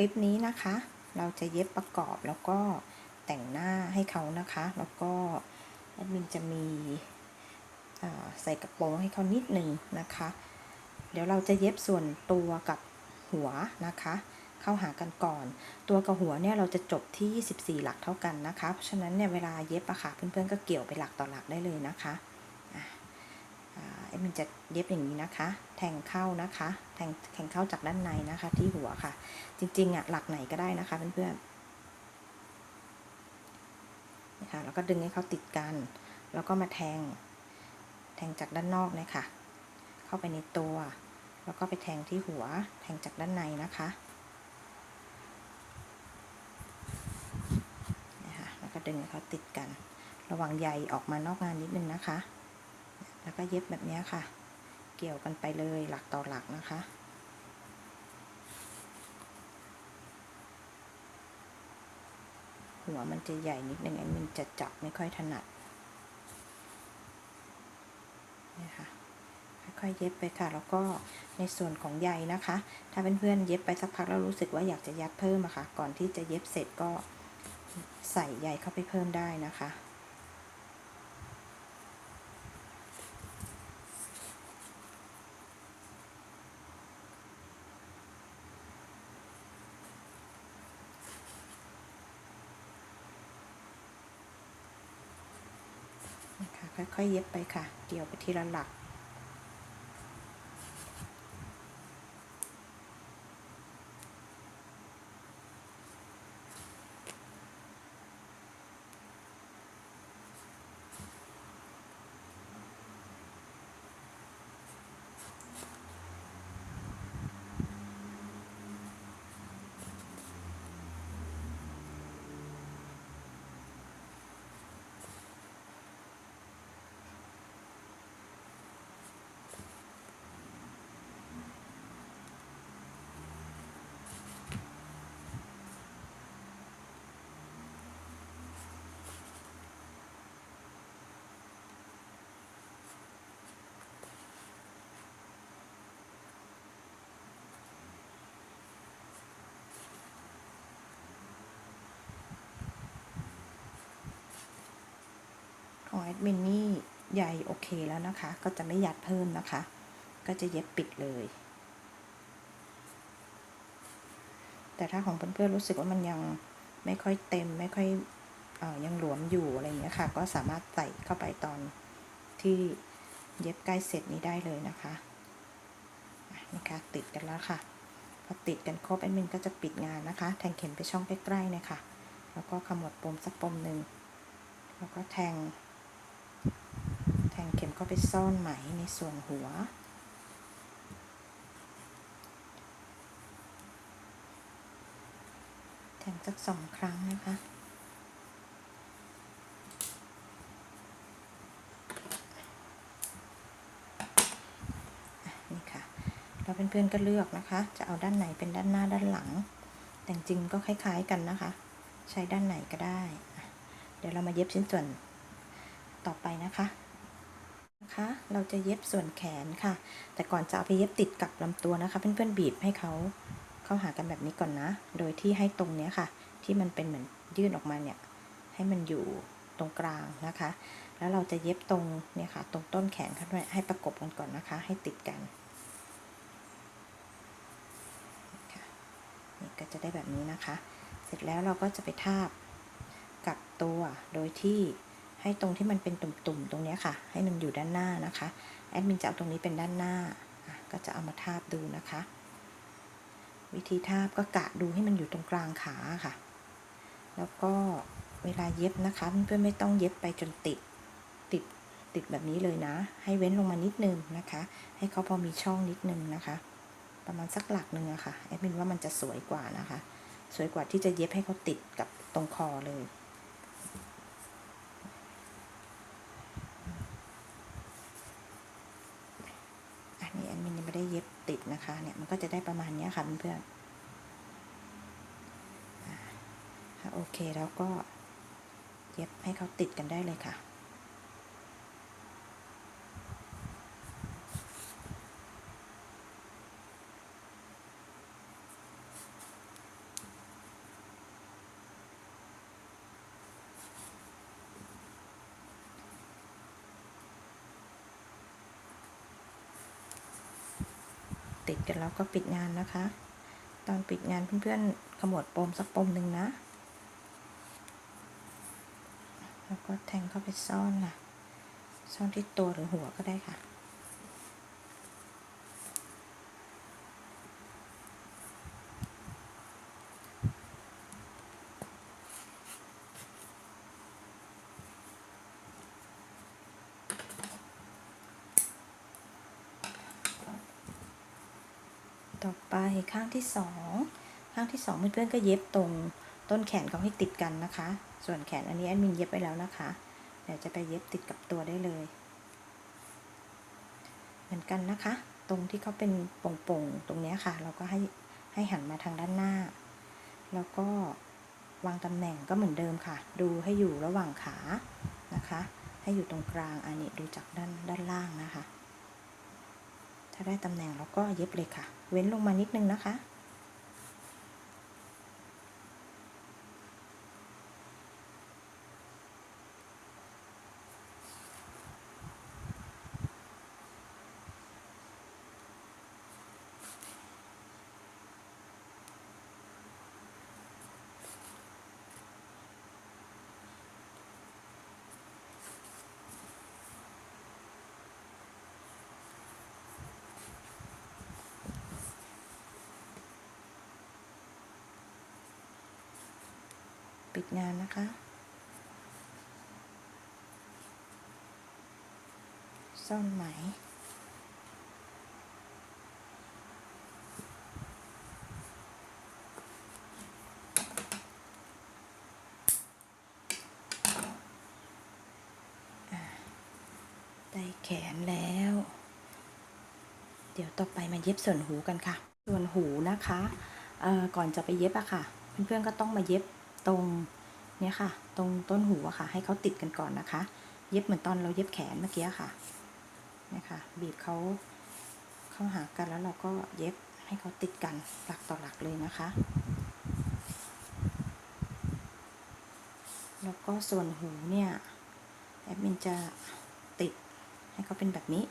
ลิปนี้นะคะ เราจะเย็บประกอบแล้วก็แต่งหน้าให้เขานะคะ แล้วก็แอดมินจะมีใส่กระโปรงให้เขานิดหนึ่งนะคะ เดี๋ยวเราจะเย็บส่วนตัวกับหัวนะคะ เข้าหากันก่อน ตัวกับหัวเนี่ยเราจะจบที่ 24 หลักเท่ากันนะคะ เพราะฉะนั้นเนี่ยเวลาเย็บอะค่ะเพื่อนๆก็เกี่ยวไปหลักต่อหลักได้เลยนะคะ เอ็มนจะเย็บอย่างนี้นะคะ แทงเข้านะคะ แทงแทงเข้าจากด้านในนะคะ ที่หัวค่ะ จริงๆอะหลักไหนก็ได้นะคะเพื่อนๆนะคะแล้วก็ดึงให้เขาติดกัน แล้วก็มาแทง แทงจากด้านนอกเนี่ยค่ะ เข้าไปในตัว แล้วก็ไปแทงที่หัว แทงจากด้านในนะคะนะคะแล้วก็ดึงให้เขาติดกัน ระวังใยออกมานอกงานนิดนึงนะคะ แล้วก็เย็บแบบนี้ค่ะ เกี่ยวกันไปเลยหลักต่อหลักนะคะ หัวมันจะใหญ่นิดนึงไอ้มันจะจับไม่ค่อยถนัดนี่ค่ะค่อยๆเย็บไปค่ะ แล้วก็ในส่วนของใยนะคะ ถ้าเพื่อนๆเย็บไปสักพักแล้วรู้สึกว่าอยากจะยัดเพิ่มอะค่ะ ก่อนที่จะเย็บเสร็จก็ใส่ใยเข้าไปเพิ่มได้นะคะ ค่อยๆเย็บไปค่ะ เดี่ยวไปทีละหลัก ดมินนี่ใหญ่โอเคแล้วนะคะ ก็จะไม่ยัดเพิ่มนะคะ ก็จะเย็บปิดเลย แต่ถ้าของเพื่อนๆรู้สึกว่ามันยังไม่ค่อยเต็มไม่ค่อยออยังหลวมอยู่อะไรอย่างเงี้ยค่ะ ก็สามารถใส่เข้าไปตอนที่เย็บใกล้เสร็จนี้ได้เลยนะคะนี่ค่ะติดกันแล้วค่ะพอติดกันครบแอดมินก็จะปิดงานนะคะ แทงเข็มไปช่องใกล้ๆเนี่ยค่ะ แล้วก็ขมวดปมสักปมหนึ่งแล้วก็แทง มเข้าไปซ่อนไหมในส่วนหัว แทงสักสองครั้งนะคะนี่ค่ะแล้วเพื่อนๆก็เลือกนะคะ จะเอาด้านไหนเป็นด้านหน้าด้านหลัง แต่จริงก็คล้ายๆกันนะคะ ใช้ด้านไหนก็ได้ เดี๋ยวเรามาเย็บชิ้นส่วนต่อไปนะคะ นะคะ เราจะเย็บส่วนแขนค่ะ แต่ก่อนจะเอาไปเย็บติดกับลำตัวนะคะ เพื่อนๆบีบให้เขาเข้าหากันแบบนี้ก่อนนะ โดยที่ให้ตรงเนี้ยค่ะ ที่มันเป็นเหมือนยื่นออกมาเนี่ย ให้มันอยู่ตรงกลางนะคะ แล้วเราจะเย็บตรงเนี่ยค่ะ ตรงต้นแขนเขาด้วยให้ประกบกันก่อนนะคะ ให้ติดกันนี่ก็จะได้แบบนี้นะคะ เสร็จแล้วเราก็จะไปทาบกับตัวโดยที่ ให้ตรงที่มันเป็นตุ่มๆตรงนี้ค่ะ ให้มันอยู่ด้านหน้านะคะ แอดมินจะเอาตรงนี้เป็นด้านหน้า ก็จะเอามาทาบดูนะคะ วิธีทาบก็กะดูให้มันอยู่ตรงกลางขาค่ะ แล้วก็เวลาเย็บนะคะเพื่อนๆไม่ต้องเย็บไปจนติดติดติดแบบนี้เลยนะ ให้เว้นลงมานิดนึงนะคะ ให้เขาพอมีช่องนิดนึงนะคะ ประมาณสักหลักหนึ่งอะค่ะแอดมินว่ามันจะสวยกว่านะคะ สวยกว่าที่จะเย็บให้เขาติดกับตรงคอเลย อันนี้แอดมินยังไม่ได้เย็บติด นะคะ เนี่ยมันก็จะได้ประมาณนี้ค่ะเพื่อนๆโอเคแล้วก็เย็บให้เขาติดกันได้เลยค่ะ ติดกันแล้วก็ปิดงานนะคะ ตอนปิดงานเพื่อนๆขมวดปมสักปมหนึ่งนะ แล้วก็แทงเข้าไปซ่อนค่ะ ซ่อนที่ตัวหรือหัวก็ได้ค่ะ ต่อไปข้างที่สองข้างที่สองเพื่อนๆก็เย็บตรงต้นแขนเขาให้ติดกันนะคะ ส่วนแขนอันนี้แอดมินเย็บไปแล้วนะคะเดี๋ยวจะไปเย็บติดกับตัวได้เลย เหมือนกันนะคะ ตรงที่เขาเป็นโป่งๆตรงนี้ค่ะ เราก็ให้ให้หันมาทางด้านหน้า แล้วก็วางตำแหน่งก็เหมือนเดิมค่ะ ดูให้อยู่ระหว่างขานะคะ ให้อยู่ตรงกลางอันนี้ดูจากด้านด้านล่างนะคะ ถ้าได้ตำแหน่งเราก็เย็บเลยค่ะ เว้นลงมานิดนึงนะคะ ปิดงานนะคะ ซ่อนไหม ได้แขนแล้ว เดี๋ยวต่อไปมาเย็บส่วนหูกันค่ะ ส่วนหูนะคะก่อนจะไปเย็บอะค่ะ เพื่อนๆก็ต้องมาเย็บ ตรงเนี่ยค่ะ ตรงต้นหูอะค่ะ ให้เขาติดกันก่อนนะคะ เย็บเหมือนตอนเราเย็บแขนเมื่อกี้ค่ะเนี่ยค่ะบีบเขาเข้าหากันแล้วเราก็เย็บให้เขาติดกันหลักต่อหลักเลยนะคะ แล้วก็ส่วนหูเนี่ยแอดมินจะติดให้เขาเป็นแบบนี้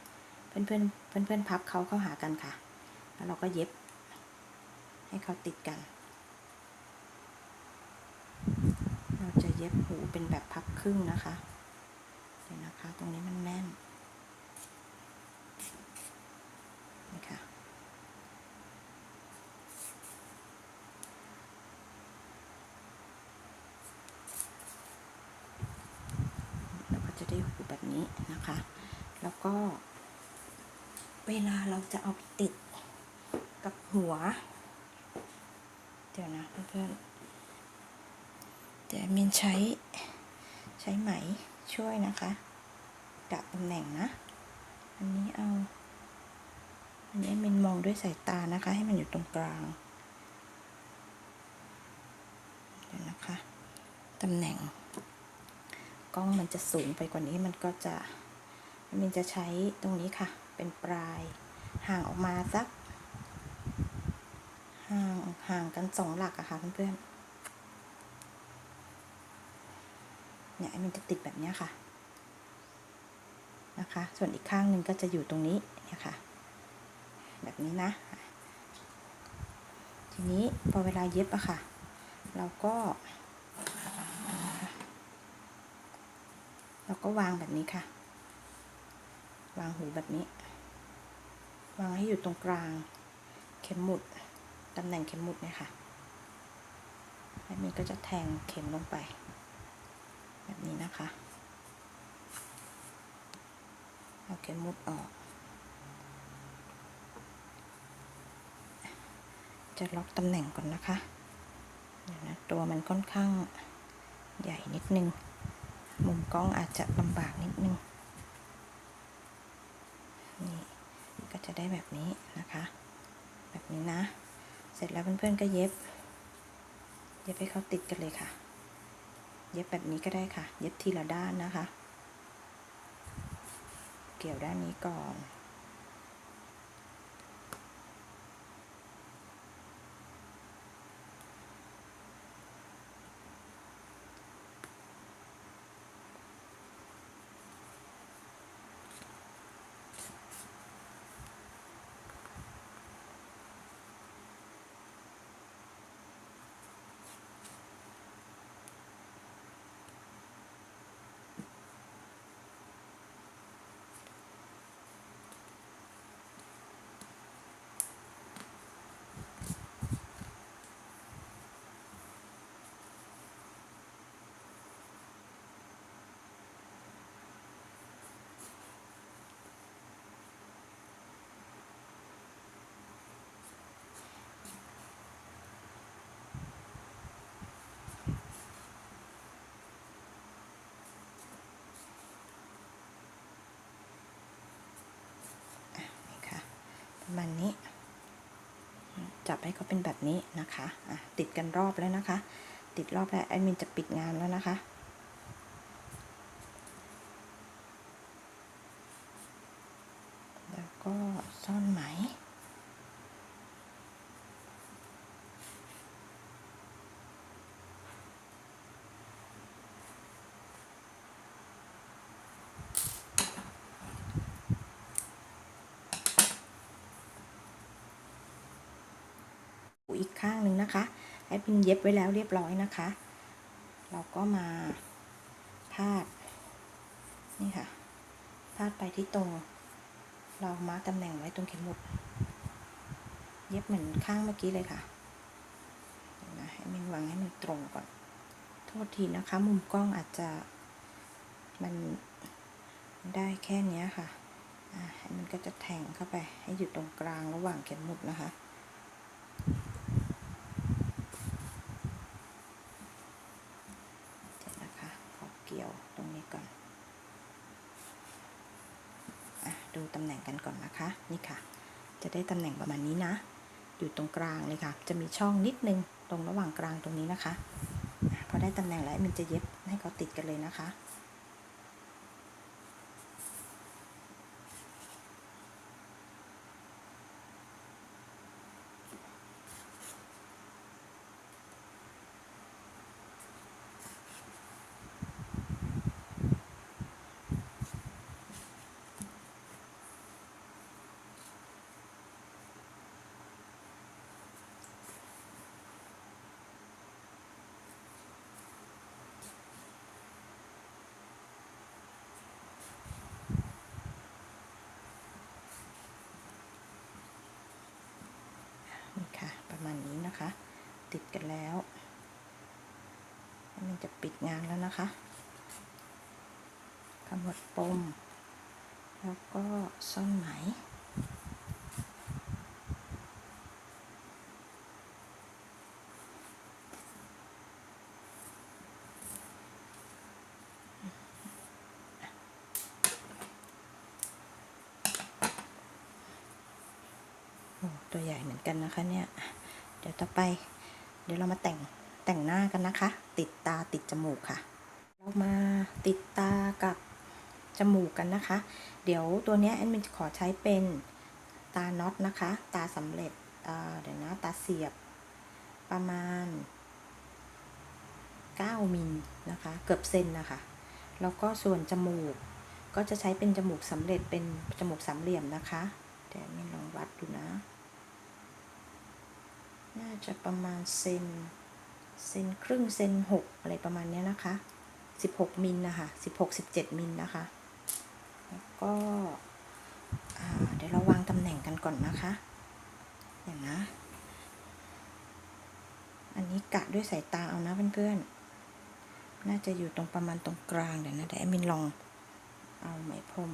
เพื่อนเพื่อนเพื่อนเพื่อนพับเขาเข้าหากันค่ะ แล้วเราก็เย็บให้เขาติดกัน เย็บหูเป็นแบบพับครึ่งนะคะเดี๋ยวนะคะ ตรงนี้มันแน่นนี่ค่ะเราก็จะได้หูแบบนี้นะคะ แล้วก็ เวลาเราจะเอาติดกับหัว เดี๋ยวนะเพื่อนๆ เดี๋ยวมินใช้ใช้ไหมช่วยนะคะกะตำแหน่งนะ อันนี้เอา อันนี้มินมองด้วยสายตานะคะ ให้มันอยู่ตรงกลางเดี๋ยวนะคะตำแหน่ง กล้องมันจะสูงไปกว่านี้มันก็จะมินจะใช้ตรงนี้ค่ะ เป็นปลายห่างออกมาสัก ห่างห่างกันสองหลักอะค่ะเพื่อนๆ เนี่ยมินจะติดแบบนี้ค่ะนะคะ ส่วนอีกข้างหนึ่งก็จะอยู่ตรงนี้เนี่ยค่ะ แบบนี้นะ ทีนี้พอเวลาเย็บอะค่ะ เราก็เราก็วางแบบนี้ค่ะ วางหูแบบนี้ วางให้อยู่ตรงกลาง เข็มหมุด ตำแหน่งเข็มหมุดเนี่ยค่ะ แล้วมีก็จะแทงเข็มลงไป แบบนี้นะคะ เอาเข็มมุดออก จะล็อกตำแหน่งก่อนนะคะเดี๋ยวนะตัวมันค่อนข้างใหญ่นิดนึง มุมกล้องอาจจะลำบากนิดนึง นี่ก็จะได้แบบนี้นะคะ แบบนี้นะ เสร็จแล้วเพื่อนๆก็เย็บ เย็บให้เขาติดกันเลยค่ะ เย็บแบบนี้ก็ได้ค่ะ เย็บทีละด้านนะคะ เกี่ยวด้านนี้ก่อน ประมาณนี้ จับให้เขาเป็นแบบนี้นะคะ อะ ติดกันรอบแล้วนะคะ ติดรอบแล้วแอดมินจะปิดงานแล้วนะคะ แล้วก็ซ่อนไหม อีกข้างหนึ่งนะคะ แอดมินเย็บไว้แล้วเรียบร้อยนะคะ เราก็มาพาดนี่ค่ะพาดไปที่ตรง เรามาร์กตำแหน่งไว้ตรงเข็มหมุด เย็บเหมือนข้างเมื่อกี้เลยค่ะนะให้มินวางให้มันตรงก่อน โทษทีนะคะ มุมกล้องอาจจะมันได้แค่เนี้ยค่ะ อะมันก็จะแทงเข้าไปให้อยู่ตรงกลางระหว่างเข็มหมุดนะคะ เสร็จนะคะ ขอเกี่ยวตรงนี้ก่อนอะดูตำแหน่ง กันก่อนนะคะ นี่ค่ะ จะได้ตำแหน่งประมาณนี้นะ อยู่ตรงกลางเลยค่ะ จะมีช่องนิดนึงตรงระหว่างกลางตรงนี้นะคะอะพอได้ตำแหน่งแล้วมันจะเย็บให้เขาติดกันเลยนะคะ มาณนี้นะคะ ติดกันแล้วมันจะปิดงานแล้วนะคะขมวดปม แล้วก็ซ่อนไหมตัวใหญ่เหมือนกันนะคะเนี่ย เดี๋ยวต่อไป เดี๋ยวเรามาแต่งแต่งหน้ากันนะคะ ติดตาติดจมูกค่ะ เรามาติดตากับจมูกกันนะคะ เดี๋ยวตัวเนี้ยแอนมินจะขอใช้เป็นตาน็อตนะคะ ตาสำเร็จเเดี๋ยวนะตาเสียบประมาณ 9 มิลนะคะ เกือบเซนนะคะ แล้วก็ส่วนจมูกก็จะใช้เป็นจมูกสำเร็จเป็นจมูกสามเหลี่ยมนะคะเดี๋ยวมินลองวัดดูนะ น่าจะประมาณเซนเซนครึ่งเซนหกอะไรประมาณเนี้ยนะคะ16มิลนะคะ16 17มิลนะคะ แล้วก็เดี๋ยวเราวางตำแหน่งกันก่อนนะคะอย่างนะ อันนี้กะด้วยสายตาเอานะเพื่อนๆ น่าจะอยู่ตรงประมาณตรงกลางเดี๋ยวนะเดี๋ยวแอมินลองเอาไหมพรม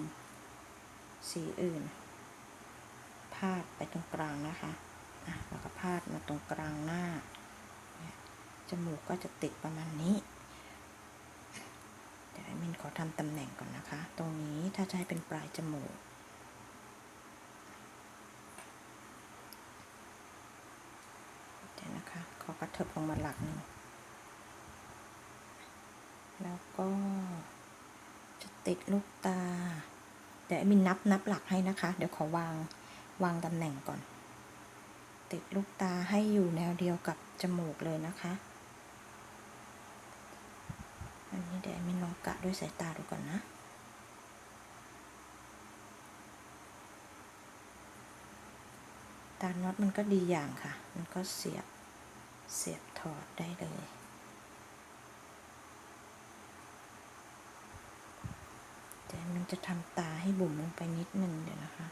สีอื่น พาดไปตรงกลางนะคะ แล้วก็พาดมาตรงกลางหน้า จมูกก็จะติดประมาณนี้เดี๋ยวแอดมินขอทำตำแหน่งก่อนนะคะ ตรงนี้ถ้าจะให้เป็นปลายจมูกเดี๋ยวนะคะ ขอกระเถิบลงมาหลักหนึ่งแล้วก็จะติดลูกตา เดี๋ยวแอดมินนับนับหลักให้นะคะ เดี๋ยวขอวางวางตำแหน่งก่อน ติดลูกตาให้อยู่แนวเดียวกับจมูกเลยนะคะ อันนี้เดี๋ยวมินลองกะด้วยสายตาดูก่อนนะตาน็อตมันก็ดีอย่างค่ะ มันก็เสียบ เสียบถอดได้เลย แต่มันจะทำตาให้บุ๋มลงไปนิดนึงเดี๋ยวนะคะ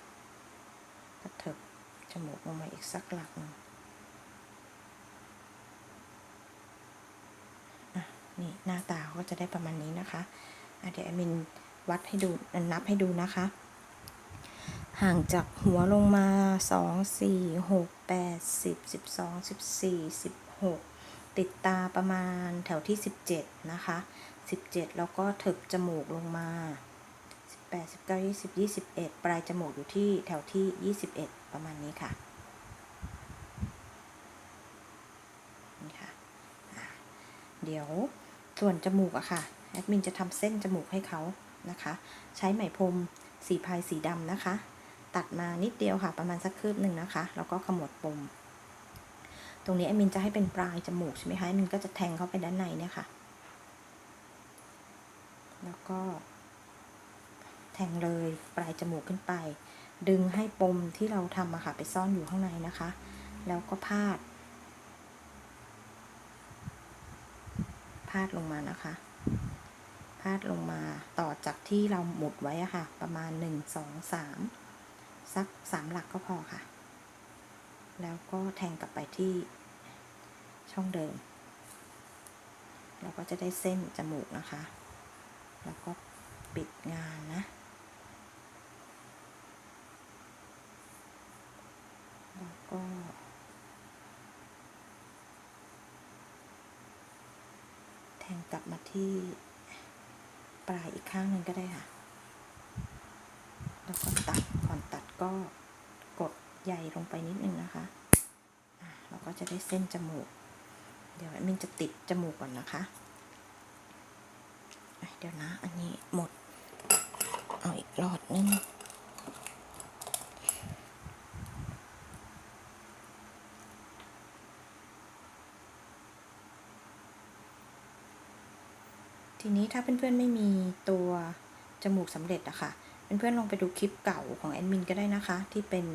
จมูกลงมาอีกสักหลักหนึ่งนี่หน้าตาเขาก็จะได้ประมาณนี้นะคะอะเดี๋ยวแอดมินวัดให้ดูนับให้ดูนะคะ ห่างจากหัวลงมาสองสี่หกแปดสิบสิบสองสิบสี่สิบหกติดตาประมาณแถวที่สิบเจ็ดนะคะสิบเจ็ดแล้วก็ถึกจมูกลงมาสิบแปดสิบเก้ายี่สิบยี่สิบเอ็ดปลายจมูกอยู่ที่แถวที่ยี่สิบเอ็ด ประมาณนี้ค่ะนี่ค่ะะเดี๋ยวส่วนจมูกอะค่ะแอดมินจะทำเส้นจมูกให้เขานะคะ ใช้ไหมพรมสีพายสีดำนะคะ ตัดมานิดเดียวค่ะ ประมาณสักคืบหนึ่งนะคะ แล้วก็ขมวดปม ตรงนี้แอดมินจะให้เป็นปลายจมูกใช่ไหมคะแอดมินก็จะแทงเข้าไปด้านในเนี่ยค่ะ แล้วก็แทงเลยปลายจมูกขึ้นไป ดึงให้ปมที่เราทำอะค่ะไปซ่อนอยู่ข้างในนะคะ แล้วก็พาด พาดลงมานะคะ พาดลงมาต่อจากที่เราหมุดไว้อะค่ะ ประมาณหนึ่งสองสามสักสามหลักก็พอค่ะ แล้วก็แทงกลับไปที่ช่องเดิม เราก็จะได้เส้นจมูกนะคะ แล้วก็ปิดงานนะ แล้ว ก็แทงกลับมาที่ปลายอีกข้างหนึ่งก็ได้ค่ะ แล้วก็ตัดก่อนตัดก็กดใหญ่ลงไปนิดนึงนะคะเราก็จะได้เส้นจมูก เดี๋ยวมินจะติดจมูกก่อนนะคะอะเดี๋ยวนะ อันนี้หมด เอาอีกรอดนึง ทีนี้ถ้าเพื่อนๆไม่มีตัวจมูกสำเร็จอะค่ะ เพื่อนๆลองไปดูคลิปเก่าของแอดมินก็ได้นะคะ ที่เป็น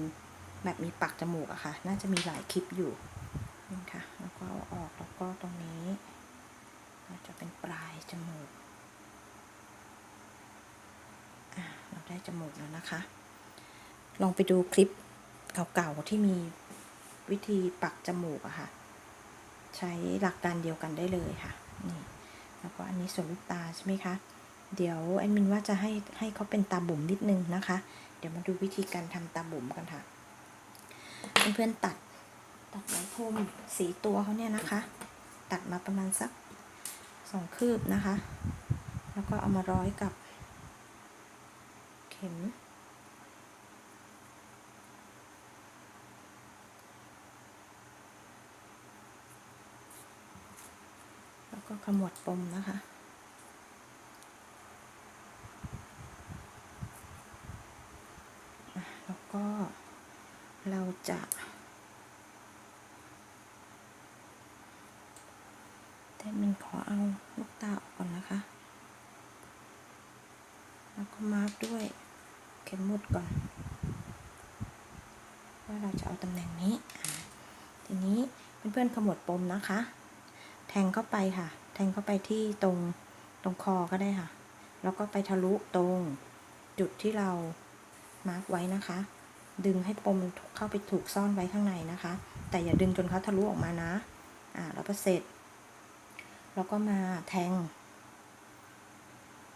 แบบมีปักจมูกอะค่ะ น่าจะมีหลายคลิปอยู่นี่ค่ะ แล้วก็เอาออกแล้วก็ตรงนี้ก็จะเป็นปลายจมูกเราได้จมูกแล้วนะคะ ลองไปดูคลิปเก่าๆที่มีวิธีปักจมูกอะค่ะ ใช้หลักการเดียวกันได้เลยค่ะ นี่ แล้วก็อันนี้ส่วนลูกตาใช่ไหมคะ เดี๋ยวแอดมินว่าจะให้ให้เขาเป็นตาบุ๋มนิดนึงนะคะ เดี๋ยวมาดูวิธีการทำตาบุ๋มกันค่ะ เพื่อนๆตัดตัดไหมพรมสีตัวเขาเนี่ยนะคะ ตัดมาประมาณสักสองคืบนะคะ แล้วก็เอามาร้อยกับ เข็ม แล้วก็ ขมวดปมนะคะ แล้วก็เราจะแต่มินขอเอาลูกตาออกก่อนนะคะ แล้วก็มาร์กด้วยเข็มหมุดก่อน ว่าเราจะเอาตำแหน่งนี้ ทีนี้เพื่อนๆขมวดปมนะคะ แทงเข้าไปค่ะ แทงเข้าไปที่ตรงตรงคอก็ได้ค่ะ แล้วก็ไปทะลุตรงจุดที่เรามาร์กไว้นะคะ ดึงให้ปมมันเข้าไปถูกซ่อนไว้ข้างในนะคะ แต่อย่าดึงจนเขาทะลุออกมานะ อ่าแล้วก็เสร็จ แล้วก็มาแทง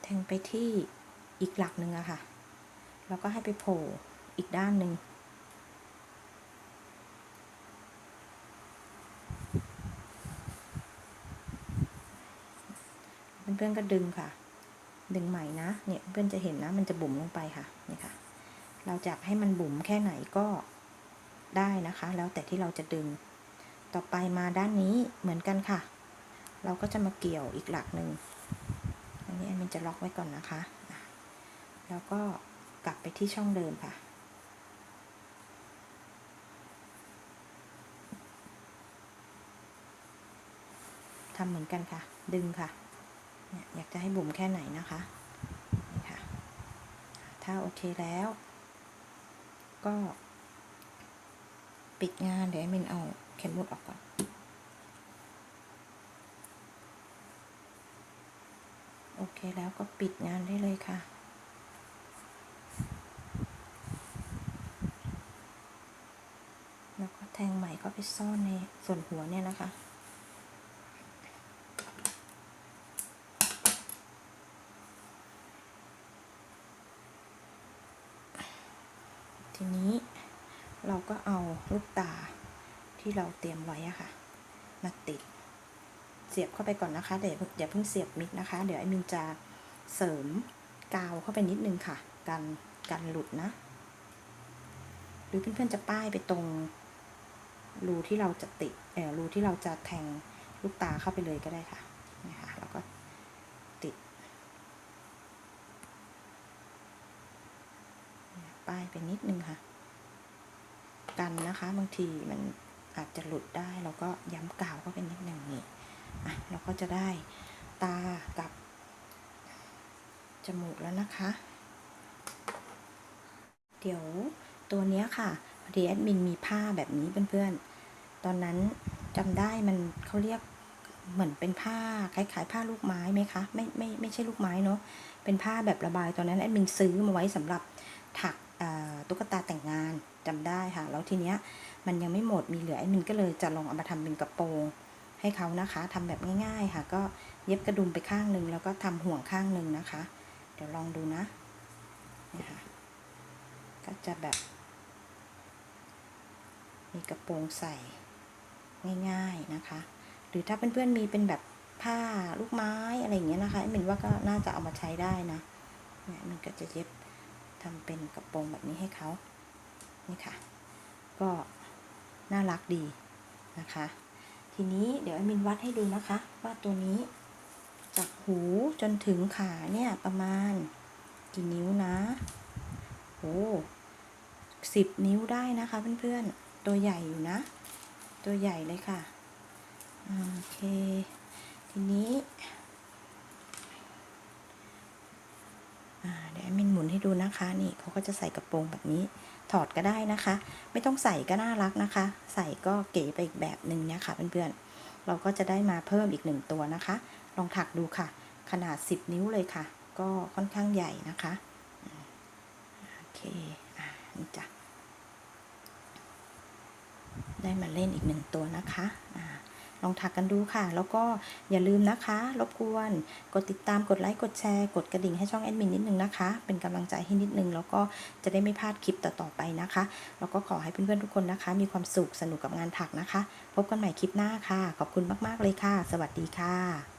แทงไปที่อีกหลักหนึ่งอะค่ะ แล้วก็ให้ไปโผล่อีกด้านหนึ่ง พื่อนก็ดึงค่ะ ดึงใหม่นะ เนี่ยเพื่อนจะเห็นนะ มันจะบุ๋มลงไปค่ะนี่ค่ะ เราจะให้มันบุ๋มแค่ไหนก็ได้นะคะ แล้วแต่ที่เราจะดึง ต่อไปมาด้านนี้เหมือนกันค่ะ เราก็จะมาเกี่ยวอีกหลักหนึ่งอันนี้อันมันจะล็อกไว้ก่อนนะคะ แล้วก็กลับไปที่ช่องเดิมค่ะทำเหมือนกันค่ะ ดึงค่ะ อยากจะให้บุ๋มแค่ไหนนะคะนี่ค่ะ ถ้าโอเคแล้ว ก็ปิดงานเดี๋ยวมินเอาเข็มหมุดออกก่อนโอเคแล้วก็ปิดงานได้เลยค่ะแล้วก็แทงไหมเข้าไปซ่อนในส่วนหัวเนี่ยนะคะ ทีนี้เราก็เอาลูกตา ที่เราเตรียมไว้อะค่ะ มาติด เสียบเข้าไปก่อนนะคะเดี๋ยวอย่าเพิ่งเสียบมิดนะคะ เดี๋ยวไอ้มินจะเสริมกาวเข้าไปนิดนึงค่ะ กันกันหลุดนะ หรือเพื่อนๆจะป้ายไปตรงรูที่เราจะติดเออรูที่เราจะแทงลูกตาเข้าไปเลยก็ได้ค่ะนี่ค่ะแล้วก็ติด ป้ายไปนิดนึงค่ะ กันนะคะบางทีมัน อาจจะหลุดได้เราก็ย้ำกาวก็เป็นนิดหนึ่งนี่อะเราก็จะได้ตากับ จมูกแล้วนะคะ เดี๋ยวตัวเนี้ยค่ะพอดีแอดมินมีผ้าแบบนี้เพื่อนๆ ตอนนั้นจำได้มันเขาเรียกเหมือนเป็นผ้าคล้ายๆผ้าลูกไม้ไหมคะไม่ไม่ไม่ใช่ลูกไม้เนาะเป็นผ้าแบบระบายตอนนั้นแอดมินซื้อมาไว้สำหรับถักตุ๊กตาแต่งงานจำได้ค่ะ แล้วทีเนี้ย มันยังไม่หมดมีเหลือแอดมินก็เลยจะลองเอามาทำเป็นกระโปรงให้เขานะคะทำแบบง่ายๆค่ะ ก็เย็บกระดุมไปข้างหนึ่งแล้วก็ทำห่วงข้างหนึ่งนะคะ เดี๋ยวลองดูนะนี่ค่ะก็จะแบบ มีกระโปรงใส่ง่ายๆนะคะ หรือถ้าเพื่อนๆมีเป็นแบบผ้าลูกไม้อะไรอย่างเงี้ยนะคะมินว่าก็น่าจะเอามาใช้ได้นะเนี่ยมันก็จะเย็บทำเป็นกระโปรงแบบนี้ให้เขานี่ค่ะ ก็ น่ารักดีนะคะ ทีนี้เดี๋ยวมินวัดให้ดูนะคะ ว่าตัวนี้ จากหูจนถึงขาเนี่ยประมาณกี่นิ้วนะโอ้สิบนิ้วได้นะคะเพื่อนๆ ตัวใหญ่อยู่นะ ตัวใหญ่เลยค่ะ โอเค ทีนี้เดี๋ยวแอดมินหมุนให้ดูนะคะ นี่เขาก็จะใส่กระโปรงแบบนี้ ถอดก็ได้นะคะ ไม่ต้องใส่ก็น่ารักนะคะ ใส่ก็เก๋ไปอีกแบบหนึ่งเนี่ยค่ะเพื่อนๆเราก็จะได้มาเพิ่มอีกหนึ่งตัวนะคะ ลองถักดูค่ะ ขนาด 10 นิ้วเลยค่ะ ก็ค่อนข้างใหญ่นะคะโอเคอ่านี่จ้ะได้มาเล่นอีกหนึ่งตัวนะคะอ่า ลองถักกันดูค่ะ แล้วก็อย่าลืมนะคะ รบกวน กดติดตามกดไลค์กดแชร์กดกระดิ่งให้ช่องแอดมินนิดนึงนะคะ เป็นกำลังใจให้นิดนึง แล้วก็จะได้ไม่พลาดคลิปต่อๆไปนะคะ แล้วก็ขอให้เพื่อนๆทุกคนนะคะ มีความสุขสนุกกับงานถักนะคะ พบกันใหม่คลิปหน้าค่ะ ขอบคุณมากๆเลยค่ะ สวัสดีค่ะ